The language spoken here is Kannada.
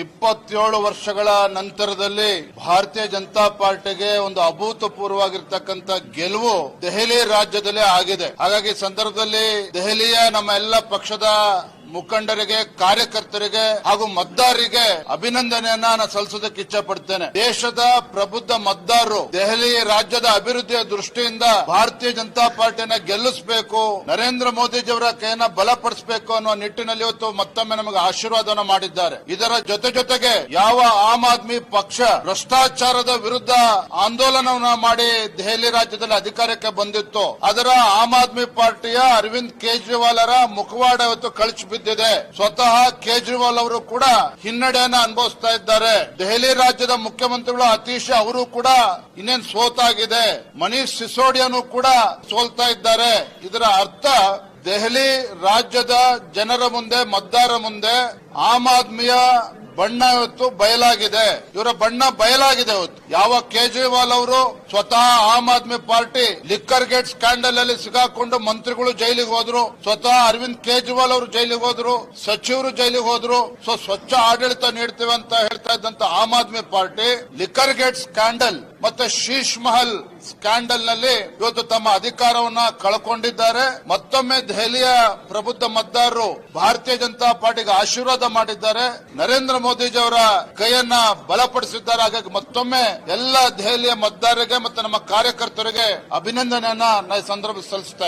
ಇಪ್ಪತ್ತೇಳು ವರ್ಷಗಳ ನಂತರದಲ್ಲಿ ಭಾರತೀಯ ಜನತಾ ಪಾರ್ಟಿಗೆ ಒಂದು ಅಭೂತಪೂರ್ವವಾಗಿರ್ತಕ್ಕಂಥ ಗೆಲುವು ದೆಹಲಿ ರಾಜ್ಯದಲ್ಲಿ ಆಗಿದೆ. ಹಾಗಾಗಿ ಸಂದರ್ಭದಲ್ಲಿ ದೆಹಲಿಯ ನಮ್ಮ ಎಲ್ಲ ಪಕ್ಷದ ಮುಖಂಡರಿಗೆ, ಕಾರ್ಯಕರ್ತರಿಗೆ ಹಾಗೂ ಮತದಾರರಿಗೆ ಅಭಿನಂದನೆಯನ್ನ ನಾನು ಸಲ್ಲಿಸೋದಕ್ಕೆ ಇಚ್ಛೆ ಪಡ್ತೇನೆ ದೇಶದ ಪ್ರಬುದ್ಧ ಮತದಾರರು ದೆಹಲಿ ರಾಜ್ಯದ ಅಭಿವೃದ್ಧಿಯ ದೃಷ್ಟಿಯಿಂದ ಭಾರತೀಯ ಜನತಾ ಪಾರ್ಟಿಯನ್ನ ಗೆಲ್ಲಿಸಬೇಕು, ನರೇಂದ್ರ ಮೋದಿಜಿಯವರ ಕೈಯನ್ನ ಬಲಪಡಿಸಬೇಕು ಅನ್ನೋ ನಿಟ್ಟಿನಲ್ಲಿ ಇವತ್ತು ಮತ್ತೊಮ್ಮೆ ನಮಗೆ ಆಶೀರ್ವಾದವನ್ನು ಮಾಡಿದ್ದಾರೆ. ಇದರ ಜೊತೆ ಜೊತೆಗೆ ಯಾವ ಆಮ್ ಆದ್ಮಿ ಪಕ್ಷ ಭ್ರಷ್ಟಾಚಾರದ ವಿರುದ್ಧ ಆಂದೋಲನವನ್ನ ಮಾಡಿ ದೆಹಲಿ ರಾಜ್ಯದಲ್ಲಿ ಅಧಿಕಾರಕ್ಕೆ ಬಂದಿತ್ತು, ಅದರ ಆಮ್ ಆದ್ಮಿ ಪಾರ್ಟಿಯ ಅರವಿಂದ್ ಕೇಜ್ರಿವಾಲ್ ಅವರ ಮುಖವಾಡ ಇವತ್ತು ಕಳಚಿ ಬಿದ್ದಿದೆ ಸ್ವತಃ ಕೇಜ್ರಿವಾಲ್ ಅವರು ಕೂಡ ಹಿನ್ನಡೆಯನ್ನ ಅನುಭವಿಸ್ತಾ ಇದ್ದಾರೆ. ದೆಹಲಿ ರಾಜ್ಯದ ಮುಖ್ಯಮಂತ್ರಿಗಳು ಅತೀಶ್ ಅವರು ಕೂಡ ಇನ್ನೇನ್ ಸೋತಾಗಿದೆ. ಮನೀಶ್ ಸಿಸೋಡಿಯಾನು ಕೂಡ ಸೋಲ್ತಾ ಇದ್ದಾರೆ. ಇದರ ಅರ್ಥ ದೆಹಲಿ ರಾಜ್ಯದ ಜನರ ಮುಂದೆ, ಮತದಾರರ ಮುಂದೆ ಆಮ್ ಆದ್ಮಿಯ ಬಣ್ಣ ಇವತ್ತು ಬಯಲಾಗಿದೆ. ಇವರ ಬಣ್ಣ ಬಯಲಾಗಿದೆ ಇವತ್ತು. ಯಾವ ಕೇಜ್ರಿವಾಲ್ ಅವರು ಸ್ವತಃ Aam Aadmi party liquor gate scandal ಅಲ್ಲಿ ಸಿಗಾಕೊಂಡು ಮಂತ್ರಿಗಳು ಜೈಲಿಗೆ ಹೋದ್ರು. ಸ್ವತಃ ಅರವಿಂದ್ ಕೇಜ್ರಿವಾಲ್ ಅವರು ಜೈಲಿಗೆ ಹೋದ್ರು. ಸಚಿವರು ಜೈಲಿಗೆ ಹೋದ್ರು. ಸೊ, ಸ್ವಚ್ಛ ಆಡಳಿತ ನೀಡ್ತೇವೆ ಅಂತ ಹೇಳ್ತಾ ಇದ್ದಂತ Aam Aadmi party liquor gate scandal ಮತ್ತೆ ಶೀಶ್ ಮಹಲ್ ಸ್ಕ್ಯಾಂಡಲ್ನಲ್ಲಿ ಇವತ್ತು ತಮ್ಮ ಅಧಿಕಾರವನ್ನ ಕಳ್ಕೊಂಡಿದ್ದಾರೆ. ಮತ್ತೊಮ್ಮೆ ದೆಹಲಿಯ ಪ್ರಬುದ್ಧ ಮತದಾರರು ಭಾರತೀಯ ಜನತಾ ಪಾರ್ಟಿಗೆ ಆಶೀರ್ವಾದ ಮಾಡಿದ್ದಾರೆ. ನರೇಂದ್ರ ಮೋದಿಜಿ ಅವರ ಕೈಯನ್ನ ಬಲಪಡಿಸಿದ್ದಾರೆ. ಹಾಗಾಗಿ ಮತ್ತೊಮ್ಮೆ ಎಲ್ಲ ದೆಹಲಿಯ ಮತದಾರರಿಗೆ ಮತ್ತು ನಮ್ಮ ಕಾರ್ಯಕರ್ತರಿಗೆ ಅಭಿನಂದನೆಯನ್ನ ನಾನು ಸಂದರ್ಭ ಸಲ್ಲಿಸ್ತಾ